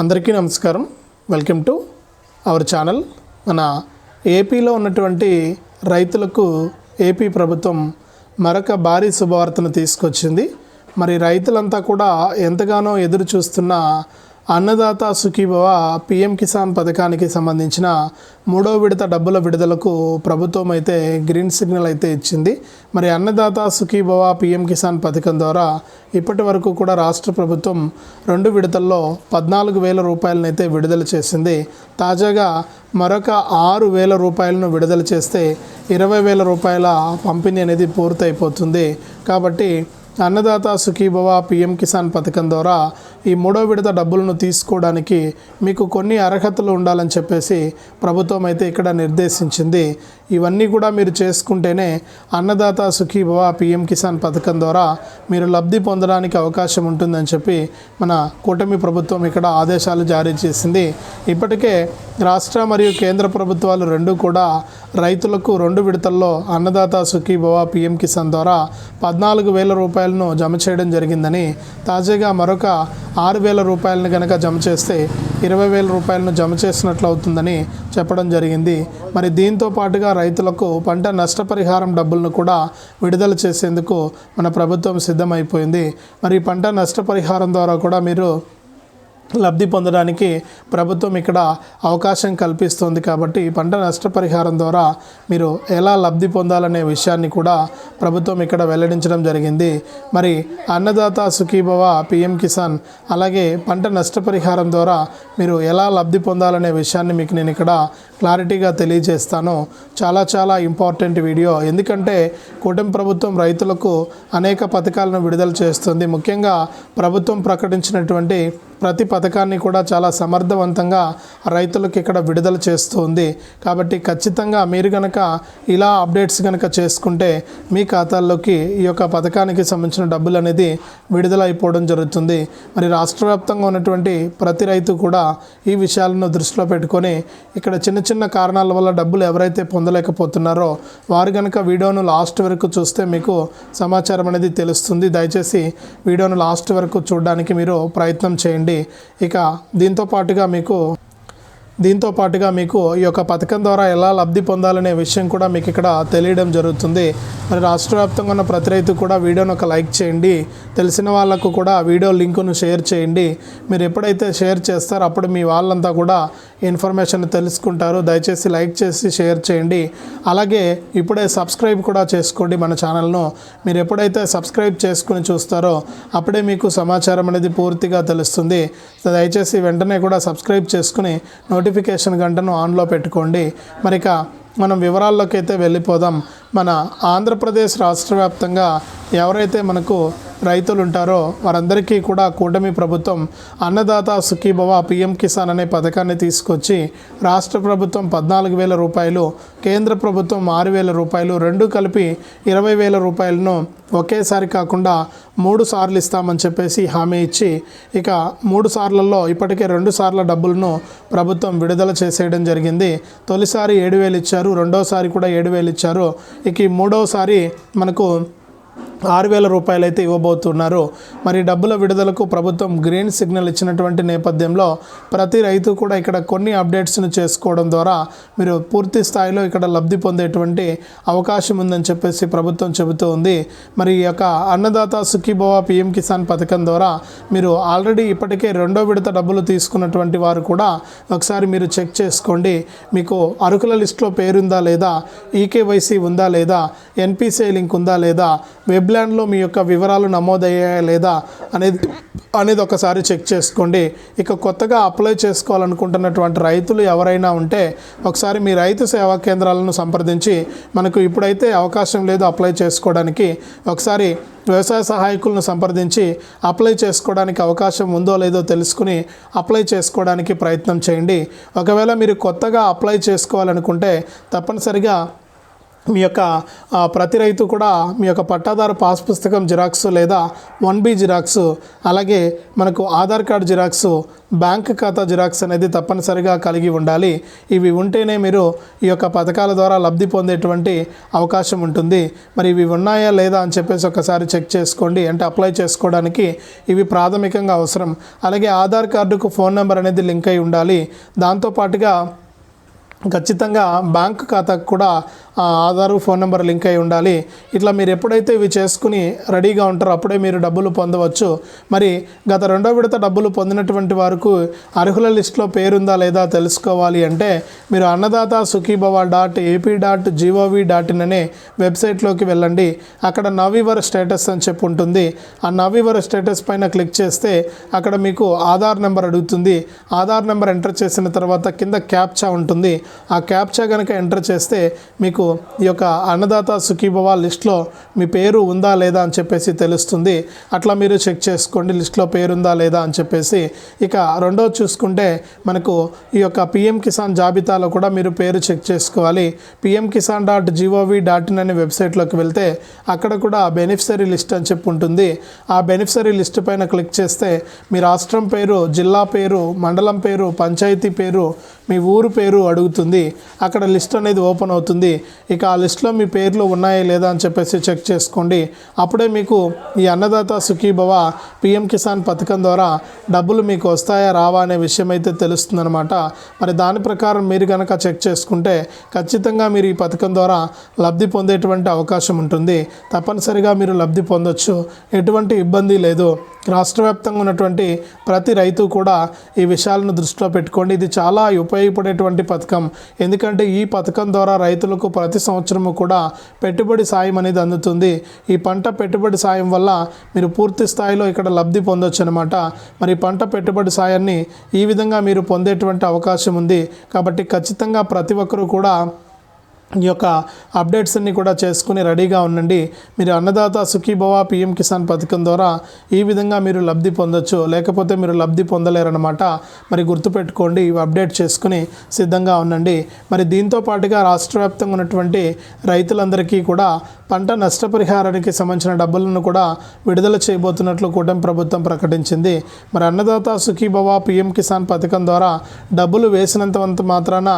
అందరికీ నమస్కారం. Welcome to our channel. మన ఏపీలో ఉన్నటువంటి రైతులకు ఏపీ ప్రభుత్వం మరొక భారీ శుభవార్తను తీసుకొచ్చింది. మరి రైతులంతా కూడా ఎంతగానో ఎదురు చూస్తున్న అన్నదాత సుఖీభవ పిఎం కిసాన్ పథకానికి సంబంధించిన మూడో విడత డబ్బుల విడుదలకు ప్రభుత్వం అయితే గ్రీన్ సిగ్నల్ అయితే ఇచ్చింది. మరి అన్నదాత సుఖీభవ పిఎం కిసాన్ పథకం ద్వారా ఇప్పటి వరకు కూడా రాష్ట్ర ప్రభుత్వం రెండు విడతల్లో పద్నాలుగు వేల రూపాయలనైతే విడుదల చేసింది. తాజాగా మరొక ఆరు వేల రూపాయలను విడుదల చేస్తే ఇరవై వేల రూపాయల పంపిణీ అనేది పూర్తయిపోతుంది. కాబట్టి అన్నదాత సుఖీభవ పిఎం కిసాన్ పథకం ద్వారా ఈ మూడో విడత డబ్బులను తీసుకోవడానికి మీకు కొన్ని అర్హతలు ఉండాలని చెప్పేసి ప్రభుత్వం అయితే ఇక్కడ నిర్దేశించింది. ఇవన్నీ కూడా మీరు చేసుకుంటేనే అన్నదాత సుఖీభవ పిఎం కిసాన్ పథకం ద్వారా మీరు లబ్ధి పొందడానికి అవకాశం ఉంటుందని చెప్పి మన కూటమి ప్రభుత్వం ఇక్కడ ఆదేశాలు జారీ చేసింది. ఇప్పటికే రాష్ట్ర మరియు కేంద్ర ప్రభుత్వాలు రెండు కూడా రైతులకు రెండు విడతల్లో అన్నదాత సుఖీభవ పిఎం కిసాన్ ద్వారా పద్నాలుగు వేల రూపాయలు రూపాయలను జమ చేయడం జరిగిందని తాజాగా మరొక ఆరు వేల రూపాయలను కనుక జమ చేస్తే ఇరవై వేల రూపాయలను జమ చేసినట్లు అవుతుందని చెప్పడం జరిగింది. మరి దీంతో పాటుగా రైతులకు పంట నష్టపరిహారం డబ్బులను కూడా విడుదల చేసేందుకు మన ప్రభుత్వం సిద్ధమైపోయింది. మరి పంట నష్టపరిహారం ద్వారా కూడా మీరు లబ్ధి పొందడానికి ప్రభుత్వం ఇక్కడ అవకాశం కల్పిస్తుంది కాబట్టి పంట నష్టపరిహారం ద్వారా మీరు ఎలా లబ్ధి పొందాలనే విషయాన్ని కూడా ప్రభుత్వం ఇక్కడ వెల్లడించడం జరిగింది. మరి అన్నదాత సుఖీభవ పిఎం కిసాన్ అలాగే పంట నష్టపరిహారం ద్వారా మీరు ఎలా లబ్ధి పొందాలనే విషయాన్ని మీకు నేను ఇక్కడ క్లారిటీగా తెలియజేస్తాను. చాలా చాలా ఇంపార్టెంట్ వీడియో. ఎందుకంటే కూటమి ప్రభుత్వం రైతులకు అనేక పథకాలను విడుదల చేస్తుంది. ముఖ్యంగా ప్రభుత్వం ప్రకటించినటువంటి ప్రతి పథకాన్ని కూడా చాలా సమర్థవంతంగా రైతులకు ఇక్కడ విడుదల చేస్తుంది. కాబట్టి ఖచ్చితంగా మీరు కనుక ఇలా అప్డేట్స్ కనుక చేసుకుంటే మీ ఖాతాల్లోకి ఈ యొక్క పథకానికి సంబంధించిన డబ్బులు అనేది విడుదల అయిపోవడం జరుగుతుంది. మరి రాష్ట్ర వ్యాప్తంగా ఉన్నటువంటి ప్రతి రైతు కూడా ఈ విషయాలను దృష్టిలో పెట్టుకొని ఇక్కడ చిన్న చిన్న కారణాల వల్ల డబ్బులు ఎవరైతే పొందలేకపోతున్నారో వారు కనుక వీడియోను లాస్ట్ వరకు చూస్తే మీకు సమాచారం అనేది తెలుస్తుంది. దయచేసి వీడియోను లాస్ట్ వరకు చూడడానికి మీరు ప్రయత్నం చేయండి. ఇక దీంతో పాటుగా మీకు దీంతో పాటుగా మీకు ఈ యొక్క పథకం ద్వారా ఎలా లబ్ధి పొందాలనే విషయం కూడా మీకు ఇక్కడ తెలియడం జరుగుతుంది. మరి రాష్ట్ర వ్యాప్తంగా ఉన్న ప్రతి రైతు కూడా వీడియోను ఒక లైక్ చేయండి. తెలిసిన వాళ్ళకు కూడా వీడియో లింకును షేర్ చేయండి. మీరు ఎప్పుడైతే షేర్ చేస్తారో అప్పుడు మీ వాళ్ళంతా కూడా ఇన్ఫర్మేషన్ తెలుసుకుంటారు. దయచేసి లైక్ చేసి షేర్ చేయండి. అలాగే ఇప్పుడే సబ్స్క్రైబ్ కూడా చేసుకోండి మన ఛానల్ను. మీరు ఎప్పుడైతే సబ్స్క్రైబ్ చేసుకుని చూస్తారో అప్పుడే మీకు సమాచారం అనేది పూర్తిగా తెలుస్తుంది. దయచేసి వెంటనే కూడా సబ్స్క్రైబ్ చేసుకుని నోటిఫికేషన్ గంటను ఆన్లో పెట్టుకోండి. మరిక మనం వివరాల్లోకి అయితే వెళ్ళిపోదాం. మన ఆంధ్రప్రదేశ్ రాష్ట్ర వ్యాప్తంగా ఎవరైతే మనకు రైతులు ఉంటారో వారందరికీ కూడా కూటమి ప్రభుత్వం అన్నదాత సుఖీభవ పిఎం కిసాన్ అనే పథకాన్ని తీసుకొచ్చి రాష్ట్ర ప్రభుత్వం పద్నాలుగు వేల రూపాయలు కేంద్ర ప్రభుత్వం ఆరు వేల రూపాయలు రెండు కలిపి ఇరవై వేల రూపాయలను ఒకేసారి కాకుండా మూడు సార్లు ఇస్తామని చెప్పేసి హామీ ఇచ్చి ఇక మూడు సార్లలో ఇప్పటికే రెండు సార్ల డబ్బులను ప్రభుత్వం విడుదల చేసేయడం జరిగింది. తొలిసారి ఏడు వేలు ఇచ్చారు రెండోసారి కూడా ఏడు వేలు ఇచ్చారు. ఇక ఈ మూడోసారి మనకు ఆరు వేల రూపాయలు అయితే ఇవ్వబోతున్నారు. మరి డబ్బుల విడుదలకు ప్రభుత్వం గ్రీన్ సిగ్నల్ ఇచ్చినటువంటి నేపథ్యంలో ప్రతి రైతు కూడా ఇక్కడ కొన్ని అప్డేట్స్ను చేసుకోవడం ద్వారా మీరు పూర్తి స్థాయిలో ఇక్కడ లబ్ధి పొందేటువంటి అవకాశం ఉందని చెప్పేసి ప్రభుత్వం చెబుతూ ఉంది. మరి ఈ యొక్క అన్నదాత సుఖీభవ పిఎం కిసాన్ పథకం ద్వారా మీరు ఆల్రెడీ ఇప్పటికే రెండో విడత డబ్బులు తీసుకున్నటువంటి వారు కూడా ఒకసారి మీరు చెక్ చేసుకోండి. మీకు అరుకుల లిస్టులో పేరుందా లేదా? ఈకేవైసీ ఉందా లేదా? ఎన్పిసిఐ లింక్ ఉందా లేదా? వెబ్ ఇంగ్లాండ్లో మీ యొక్క వివరాలు నమోదయ్యాయా లేదా అనేది అనేది ఒకసారి చెక్ చేసుకోండి. ఇక కొత్తగా అప్లై చేసుకోవాలనుకుంటున్నటువంటి రైతులు ఎవరైనా ఉంటే ఒకసారి మీ రైతు సేవా కేంద్రాలను సంప్రదించి మనకు ఇప్పుడైతే అవకాశం లేదు అప్లై చేసుకోవడానికి. ఒకసారి వ్యవసాయ సహాయకులను సంప్రదించి అప్లై చేసుకోవడానికి అవకాశం ఉందో లేదో తెలుసుకుని అప్లై చేసుకోవడానికి ప్రయత్నం చేయండి. ఒకవేళ మీరు కొత్తగా అప్లై చేసుకోవాలనుకుంటే తప్పనిసరిగా మీ యొక్క ప్రతి రైతు కూడా మీ యొక్క పట్టాదారు పాస్ పుస్తకం జిరాక్స్ లేదా వన్ బి జిరాక్స్ అలాగే మనకు ఆధార్ కార్డు జిరాక్స్ బ్యాంక్ ఖాతా జిరాక్స్ అనేది తప్పనిసరిగా కలిగి ఉండాలి. ఇవి ఉంటేనే మీరు ఈ యొక్క పథకాల ద్వారా లబ్ధి పొందేటువంటి అవకాశం ఉంటుంది. మరి ఇవి ఉన్నాయా లేదా అని చెప్పేసి ఒకసారి చెక్ చేసుకోండి. అంటే అప్లై చేసుకోవడానికి ఇవి ప్రాథమికంగా అవసరం. అలాగే ఆధార్ కార్డుకు ఫోన్ నెంబర్ అనేది లింక్ అయి ఉండాలి. దాంతోపాటుగా ఖచ్చితంగా బ్యాంక్ ఖాతాకు కూడా ఆ, ఫోన్ నెంబర్ లింక్ అయి ఉండాలి. ఇట్లా మీరు ఎప్పుడైతే ఇవి చేసుకుని రెడీగా ఉంటారో అప్పుడే మీరు డబ్బులు పొందవచ్చు. మరి గత రెండో విడత డబ్బులు పొందినటువంటి వారికి అర్హుల లిస్టులో పేరుందా లేదా తెలుసుకోవాలి అంటే మీరు Annadata Sukhibhava dot AP dot G O V dot in అనే వెబ్సైట్లోకి వెళ్ళండి. అక్కడ నవీవర్ స్టేటస్ అని చెప్పి ఉంటుంది. ఆ నవీవర్ స్టేటస్ పైన క్లిక్ చేస్తే అక్కడ మీకు ఆధార్ నెంబర్ అడుగుతుంది. ఆధార్ నెంబర్ ఎంటర్ చేసిన తర్వాత కింద క్యాప్చా ఉంటుంది. ఆ క్యాప్చా కనుక ఎంటర్ చేస్తే మీకు ఈ యొక్క అన్నదాత సుఖీభవ లిస్ట్లో మీ పేరు ఉందా లేదా అని చెప్పేసి తెలుస్తుంది. అట్లా మీరు చెక్ చేసుకోండి లిస్ట్లో పేరుందా లేదా అని చెప్పేసి. ఇక రెండో చూసుకుంటే మనకు ఈ యొక్క పిఎం కిసాన్ జాబితాలో కూడా మీరు పేరు చెక్ చేసుకోవాలి. PM Kisan dot G O V dot in అనే వెబ్సైట్లోకి వెళ్తే అక్కడ కూడా బెనిఫిషరీ లిస్ట్ అని చెప్పి ఉంటుంది. ఆ బెనిఫిషరీ లిస్ట్ పైన క్లిక్ చేస్తే మీ రాష్ట్రం పేరు జిల్లా పేరు మండలం పేరు పంచాయతీ పేరు మీ ఊరు పేరు అడుగుతుంది. అక్కడ లిస్ట్ అనేది ఓపెన్ అవుతుంది. ఇక ఆ లిస్ట్లో మీ పేర్లు ఉన్నాయా లేదా అని చెప్పేసి చెక్ చేసుకోండి. అప్పుడే మీకు ఈ అన్నదాత సుఖీభవ పిఎం కిసాన్ పథకం ద్వారా డబ్బులు మీకు వస్తాయా రావా అనే విషయం అయితే తెలుస్తుందన్నమాట. మరి దాని ప్రకారం మీరు కనుక చెక్ చేసుకుంటే ఖచ్చితంగా మీరు ఈ పథకం ద్వారా లబ్ధి పొందేటువంటి అవకాశం ఉంటుంది. తప్పనిసరిగా మీరు లబ్ధి పొందొచ్చు. ఎటువంటి ఇబ్బంది లేదు. రాష్ట్ర వ్యాప్తంగా ఉన్నటువంటి ప్రతి రైతు కూడా ఈ విషయాలను దృష్టిలో పెట్టుకోండి. ఇది చాలా ఉపయోగపడేటువంటి పథకం. ఎందుకంటే ఈ పథకం ద్వారా రైతులకు ప్రతి సంవత్సరము కూడా పెట్టుబడి సాయం అనేది అందుతుంది. ఈ పంట పెట్టుబడి సాయం వల్ల మీరు పూర్తి స్థాయిలో ఇక్కడ లబ్ధి పొందొచ్చు అనమాట మరి పంట పెట్టుబడి సాయాన్ని ఈ విధంగా మీరు పొందేటువంటి అవకాశం ఉంది. కాబట్టి ఖచ్చితంగా ప్రతి ఒక్కరూ కూడా ఈ యొక్క అప్డేట్స్ అన్ని కూడా చేసుకుని రెడీగా ఉండండి. మీరు అన్నదాత సుఖీభవ పిఎం కిసాన్ పథకం ద్వారా ఈ విధంగా మీరు లబ్ధి పొందొచ్చు. లేకపోతే మీరు లబ్ధి పొందలేరన్నమాట. మరి గుర్తుపెట్టుకోండి ఇవి అప్డేట్ చేసుకుని సిద్ధంగా ఉండండి. మరి దీంతో పాటుగా రాష్ట్ర వ్యాప్తంగా ఉన్నటువంటి రైతులందరికీ కూడా పంట నష్టపరిహారానికి సంబంధించిన డబ్బులను కూడా విడుదల చేయబోతున్నట్లు కూటమి ప్రభుత్వం ప్రకటించింది. మరి అన్నదాత సుఖీభవ పిఎం కిసాన్ పథకం ద్వారా డబ్బులు వేసినంత మాత్రాన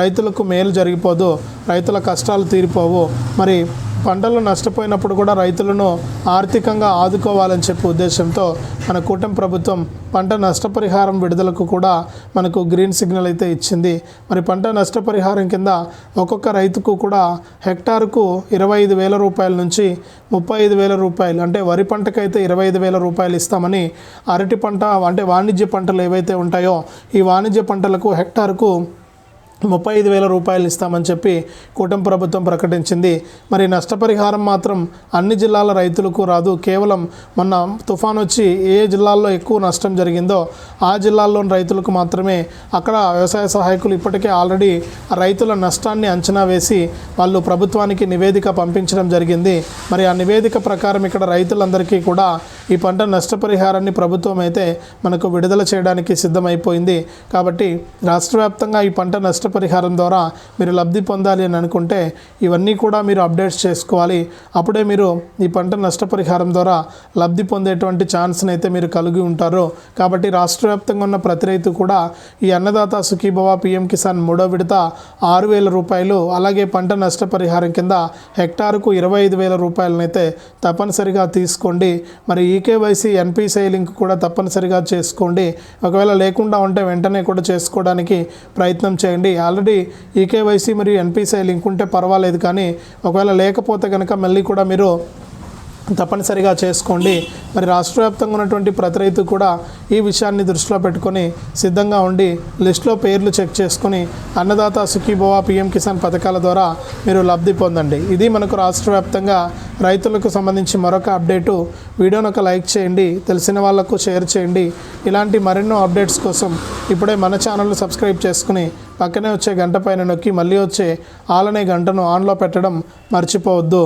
రైతులకు మేలు జరిగిపోదు రైతుల కష్టాలు తీరిపోవు. మరి పంటలు నష్టపోయినప్పుడు కూడా రైతులను ఆర్థికంగా ఆదుకోవాలని చెప్పే ఉద్దేశంతో మన కూటమి ప్రభుత్వం పంట నష్టపరిహారం విడుదలకు కూడా మనకు గ్రీన్ సిగ్నల్ అయితే ఇచ్చింది. మరి పంట నష్టపరిహారం కింద ఒక్కొక్క రైతుకు కూడా హెక్టార్కు ఇరవై ఐదు వేల రూపాయల నుంచి ముప్పై ఐదు వేల రూపాయలు అంటే వరి పంటకైతే ఇరవై ఐదు వేల రూపాయలు ఇస్తామని అరటి పంట అంటే వాణిజ్య పంటలు ఏవైతే ఉంటాయో ఈ వాణిజ్య పంటలకు హెక్టార్కు ముప్పై ఐదు వేల రూపాయలు ఇస్తామని చెప్పి కూటమి ప్రభుత్వం ప్రకటించింది. మరి నష్టపరిహారం మాత్రం అన్ని జిల్లాల రైతులకు రాదు. కేవలం మొన్న తుఫాన్ వచ్చి ఏ జిల్లాల్లో ఎక్కువ నష్టం జరిగిందో ఆ జిల్లాల్లోని రైతులకు మాత్రమే అక్కడ వ్యవసాయ సహాయకులు ఇప్పటికే ఆల్రెడీ రైతుల నష్టాన్ని అంచనా వేసి వాళ్ళు ప్రభుత్వానికి నివేదిక పంపించడం జరిగింది. మరి ఆ నివేదిక ప్రకారం ఇక్కడ రైతులందరికీ కూడా ఈ పంట నష్టపరిహారాన్ని ప్రభుత్వం అయితే మనకు విడుదల చేయడానికి సిద్ధమైపోయింది. కాబట్టి రాష్ట్రవ్యాప్తంగా ఈ పంట నష్టపరిహారం ద్వారా మీరు లబ్ధి పొందాలి అని అనుకుంటే ఇవన్నీ కూడా మీరు అప్డేట్స్ చేసుకోవాలి. అప్పుడే మీరు ఈ పంట నష్టపరిహారం ద్వారా లబ్ధి పొందేటువంటి ఛాన్స్ని అయితే మీరు కలిగి ఉంటారు. కాబట్టి రాష్ట్ర వ్యాప్తంగా ఉన్న ప్రతి రైతు కూడా ఈ అన్నదాత సుఖీభవ పిఎం కిసాన్ మూడో విడత ఆరు వేల రూపాయలు అలాగే పంట నష్టపరిహారం కింద హెక్టారుకు ఇరవై ఐదు వేల రూపాయలనైతే తప్పనిసరిగా తీసుకోండి. మరి ఈకేవైసీ ఎన్పిసిఐ లింక్ కూడా తప్పనిసరిగా చేసుకోండి. ఒకవేళ లేకుండా ఉంటే వెంటనే కూడా చేసుకోవడానికి ప్రయత్నం చేయండి. ఆల్రెడీ ఈకేవైసీ మరియు ఎన్పిసిఐ లింక్ ఉంటే పర్వాలేదు కానీ ఒకవేళ లేకపోతే కనుక మళ్ళీ కూడా మీరు తప్పనిసరిగా చేసుకోండి. మరి రాష్ట్ర వ్యాప్తంగా ఉన్నటువంటి ప్రతి రైతు కూడా ఈ విషయాన్ని దృష్టిలో పెట్టుకొని సిద్ధంగా ఉండి లిస్టులో పేర్లు చెక్ చేసుకుని అన్నదాత సుఖీభవ పిఎం కిసాన్ పథకాల ద్వారా మీరు లబ్ధి పొందండి. ఇది మనకు రాష్ట్ర వ్యాప్తంగా రైతులకు సంబంధించి మరొక అప్డేటు. వీడియోను ఒక లైక్ చేయండి తెలిసిన వాళ్ళకు షేర్ చేయండి. ఇలాంటి మరెన్నో అప్డేట్స్ కోసం ఇప్పుడే మన ఛానల్ను సబ్స్క్రైబ్ చేసుకుని పక్కనే వచ్చే గంట పైన నొక్కి మళ్ళీ వచ్చే ఆలనే గంటను ఆన్లో పెట్టడం మర్చిపోవద్దు.